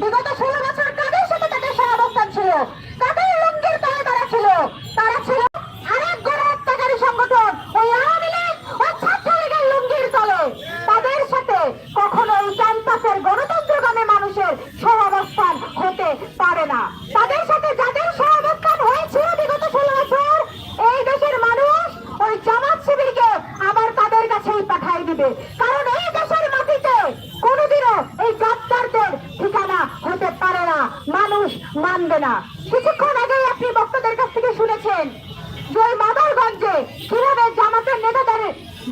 বিগত ষোলো বছর কাদের সাথে তাদের সহাবস্থান ছিল? কাদের লুঙ্গির তলে তারা ছিল? তারা ছিল আরেক গণহত্যাকারী সংগঠন, ওই আওয়ামী লীগ ও ছাত্রলীগের লুঙ্গির তলে। তাদের সাথে কখনো এই ক্যাম্পাসের গণতন্ত্রগামী মানুষের সহাবস্থান হতে পারে না। তাদের সাথে যাদের সহাবস্থান হয়েছিল বিগত ষোলো বছর, এই দেশের মানুষ ওই জামাত শিবিরকে আবার তাদের কাছেই পাঠাই দিবে। কারণ এই দেশের মাটিতে কোনোদিনও এই গাদ্দারদের ঠিকানা হতে পারে না মানুষ মানবে না। কিছুক্ষণ আগেই আপনি বক্তাদের কাছ থেকে শুনেছেন যে মাদারগঞ্জে কীভাবে জামাতের নেতাদের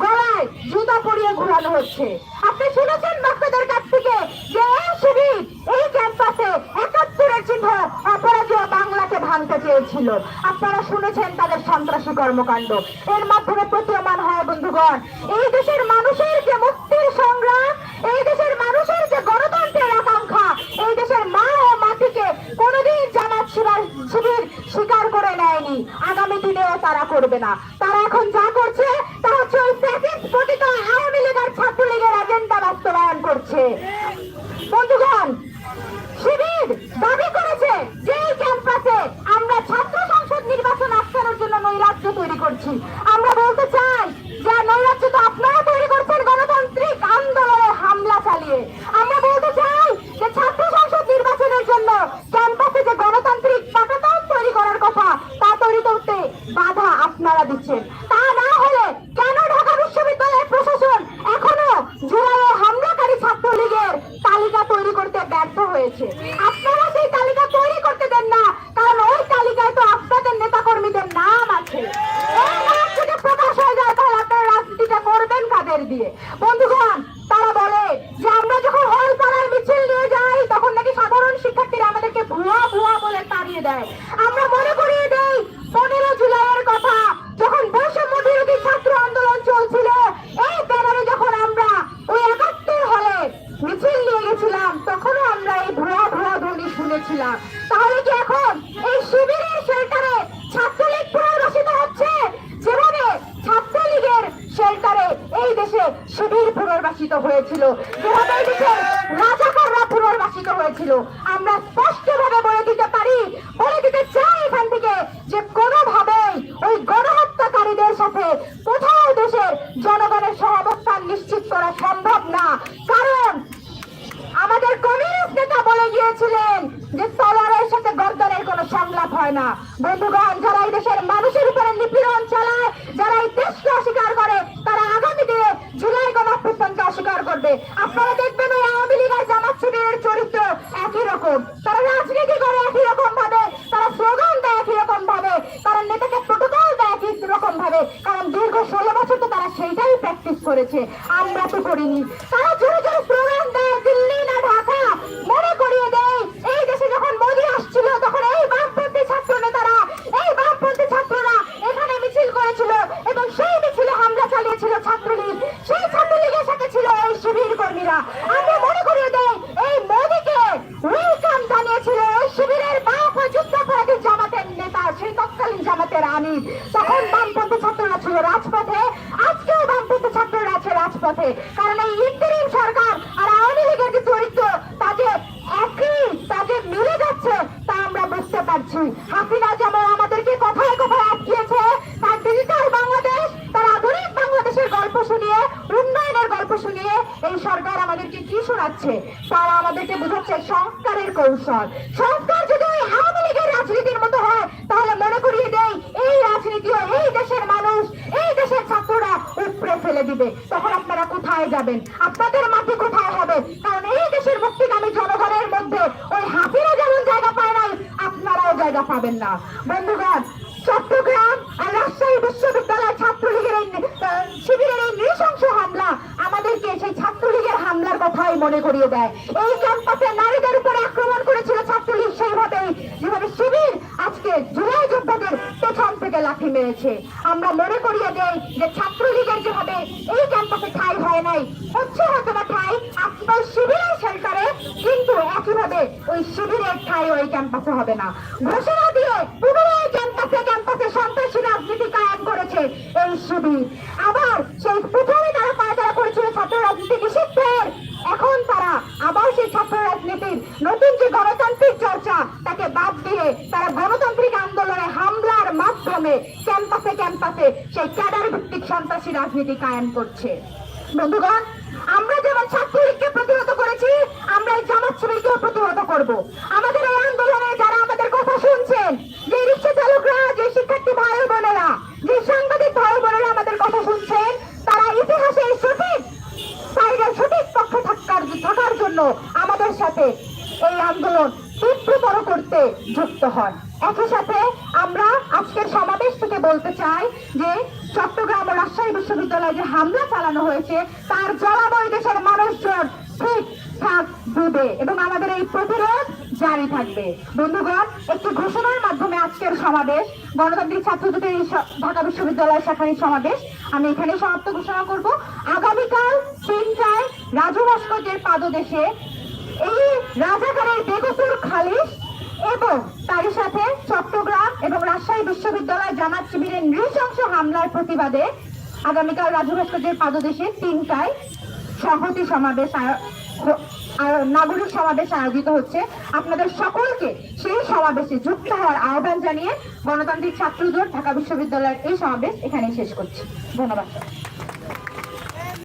গলায় জুতা পরিয়ে ঘুরানো হচ্ছে। আপনি শুনেছেন বক্তাদের কাছ থেকে যে এই শিবির, এই ক্যাম্পাসে একাত্তরের চিহ্ন অপরাজয় বাংলাকে ভাঙতে চেয়েছিল। আপনারা শুনেছেন তাদের সন্ত্রাসী কর্মকাণ্ড। এর মাধ্যমে প্রতীয়মান হয় বন্ধুগণ, এই দেশের মানুষের যে মুক্তির সংগ্রাম, এই দেশের মানুষের যে গণতন্ত্রের আকাঙ্ক্ষা এই দেশের মা ও মাটিকে কোনোদিন জামাত শিবির শিবির স্বীকার করে নেয়নি আগামী দিনেও তারা করবে না। তারা এখন যা করছে, তা হচ্ছে ওই প্যাকেজ পতিত আওয়ামী লীগ আর ছাত্রলীগের এজেন্ডা বাস্তবায়ন করছে। বন্ধুগণ শিবির দাবি করেছে যে এই ক্যাম্পাসে আমরা ছাত্র সংসদ নির্বাচন আটকানোর জন্য নৈরাজ্য তৈরি করছি আমরা বলতে চাই যে নৈরাজ্য তো আপনারা তৈরি করছেন গণতান্ত্রিক আন্দোলনে হামলা চালিয়ে আমরা বলতে চাই যে ছাত্র সংসদ নির্বাচনের জন্য ক্যাম্পাসে যে গণতান্ত্রিক পাটাতন তৈরি করার কথা তা তৈরি করতে বাধা আপনারা দিচ্ছেন। তা না হলে কেন ঢাকা বিশ্ববিদ্যালয়ের প্রশাসন এখনও জুলাইয়ে হামলাকারী ছাত্রলীগের তালিকা তৈরি করতে ব্যর্থ হয়েছে? আপনারা সেই তালিকা তৈরি করতে দেন না, কারণ ওই তালিকায় তো আপনাদের আছে। এই নাম যদি প্রকাশ হয়ে যায়, তাহলে আপনারা রাজনীতিটা করবেন কাদের দিয়ে? বন্ধুগণ, তারা বলে যে আমরা যখন হল পাড়ায় মিছিল নিয়ে যাই, তখন নাকি সাধারণ শিক্ষার্থীরা আমাদেরকে ভুয়া ভুয়া বলে তাড়িয়ে দেয়। আমরা মনে করিয়ে দেই পনেরো জুলাইয়ের কথা যখন বৈষম্য বিরোধী ছাত্র আন্দোলন চলছিল এই ব্যানারে যখন আমরা ওই একাত্তর হলে মিছিল নিয়ে গেছিলাম তখনও আমরা এই ভুয়া ভুয়া ধ্বনি শুনেছিলাম তাহলে কি এখন এই শিবিরের শেল্টারে ছাত্রলীগ পুনর্বাসিত হচ্ছে? যেভাবে ছাত্রলীগের শেল্টারে এই দেশে শিবির পুনর্বাসিত হয়েছিল, যেভাবে রাজাকাররা পুনর্বাসিত হয়েছিল, আমরা স্পষ্টভাবে বলে দিতে পারি, বলে দিতে চাই এখান থেকে যে কোনোভাবেই হয় না। বন্ধুগণ, যারা এই দেশের মানুষের উপরে নিপীড়ন চালায়, যারা এই দেশকে অস্বীকার করে, তারা আগামী দিনে জুলাই গণঅভ্যুত্থানকে অস্বীকার করবে। আপনারা দেখবেন ওই আওয়ামী লীগ আর জামাত শিবিরের চরিত্র একই রকম। তারা রাজনীতি করে একই রকম ভাবে, তারা স্লোগান দেয় একই রকম ভাবে, তারা নেতাকে প্রোটোকল দেয় একই রকম ভাবে। কারণ দীর্ঘ ষোলো বছর তো তারা সেইটাই প্র্যাকটিস করেছে। আমরা তো করিনি। তারা জোরে জোরে কর্মীরা, আমরা মনে করিয়ে দেই, এই মোদীকে ওয়েলকাম জানিয়েছিল এই শিবিরের বাপ যুদ্ধাপরাধী জামাতের নেতা, সেই তৎকালীন জামাতের আমির। তখন বামপন্থী ছাত্ররা ছিল রাজপথে, আজকেও বামপন্থী ছাত্ররা আছে রাজপথে। কারণ এই ইন্টারিম সরকার আর আওয়ামী লীগের যে চরিত্র, তা যে একই, তা যে মিলে যাচ্ছে, তা আমরা বুঝতে পারছি। হাসিনা যেমন সরকার আমাদেরকে কি শোনাচ্ছে? তারা আমাদেরকে বোঝাচ্ছে সংস্কারের কৌশল। সংস্কার যদি ওই আওয়ামী লীগের রাজনীতির মতো হয়, তাহলে মনে করিয়ে দেই, এই রাজনীতিও এই দেশের মানুষ, এই দেশের ছাত্ররা উপরে ফেলে দিবে। তখন আপনারা কোথায় যাবেন? আপনাদের মাটি কোথায় হবে? কারণ এই দেশের মুক্তিকামী জনগণের মধ্যে ওই হাতিরা যেমন জায়গা পায় নাই, আপনারাও জায়গা পাবেন না। বন্ধুগণ চট্টগ্রাম আর রাজশাহী বিশ্ববিদ্যালয় ছাত্রলীগের এই আহ, শিবিরের এই নৃশংস হামলা আমাদেরকে সেই ছাত্রলীগের হামলার কথাই মনে করিয়ে দেয়। এই ক্যাম্পাসে নারীদের উপরে আক্রমণ করেছিল ছাত্রলীগ সেইভাবেই যেভাবে শিবির আজকে জুলাই যোদ্ধাদের পেছন থেকে লাঠি মেরেছে। আমরা মনে করিয়ে দেই যে ছাত্রলীগের যেভাবে এই ক্যাম্পাসে ঠাই হয় নাই, হচ্ছে হয়তো বা ঠাই আপনার শিবিরের শেল্টারে, কিন্তু একইভাবে ওই শিবিরের ঠাই ওই ক্যাম্পাসে হবে না। ঘোষণা দিয়ে পুনরায় ক্যাম্পাসে ক্যাম্পাসে সন্ত্রাসী রাজনীতি কায়েম করেছে এই শিবির আবার সেই প্রথমে তারা পায়তারা করেছিল ছাত্র রাজনীতি নিষিদ্ধের এখন তারা আবার সেই ছাত্র রাজনীতির নতুন যে তাকে বাদ দিয়ে তারা গণতান্ত্রিক আন্দোলনে হামলার মাধ্যমে ক্যাম্পাসে ক্যাম্পাসে সেই ক্যাডার ভিত্তিক সন্ত্রাসী রাজনীতি কায়েম করছে। বন্ধুগণ, আমরা যেমন ছাত্রলীগকে প্রতিহত করেছি, আমরা এই জামাত শিবিরকেও প্রতিহত করব। আমাদের এই আন্দোলনে যারা আমাদের কথা শুনছেন, যে রিক্সা চালকরা, যে শিক্ষার্থী ভাই বোনেরা, যে সাংবাদিক ভাই বোনেরা আমাদের কথা শুনছেন, তারা ইতিহাসে এই সঠিক সাইডের সঠিক পক্ষে থাকার জন্য আমাদের সাথে এই আন্দোলন তীব্রতর করতে যুক্ত হন। একই সাথে আমরা আজকের সমাবেশ থেকে বলতে চাই যে চট্টগ্রাম ও রাজশাহী বিশ্ববিদ্যালয়ে যে হামলা চালানো হয়েছে, তার জবাব ওই দেশের মানুষজন ঠিক ঠাক দেবে এবং আমাদের এই প্রতিরোধ জারি থাকবে। বন্ধুগণ, একটি ঘোষণার মাধ্যমে আজকের সমাবেশ, গণতান্ত্রিক ছাত্র জোটের এই ঢাকা বিশ্ববিদ্যালয় শাখার সমাবেশ, আমি এখানে সমাপ্ত ঘোষণা করব। আগামীকাল তিনটায় রাজু ভাস্কর্যের পাদদেশে এই রাজাকারের বেগসুর খালিশ এবং তারই সাথে চট্টগ্রাম এবং রাজশাহী বিশ্ববিদ্যালয় জামাত শিবিরের নৃশংস হামলার প্রতিবাদে আগামীকাল রাজু ভাস্কর্যের পাদদেশে তিনটায় সংহতি সমাবেশ নাগরিক সমাবেশ আয়োজিত হচ্ছে। আপনাদের সকলকে সেই সমাবেশে যুক্ত হওয়ার আহ্বান জানিয়ে গণতান্ত্রিক ছাত্র ঢাকা বিশ্ববিদ্যালয়ের এই সমাবেশ এখানেই শেষ করছি। ধন্যবাদ।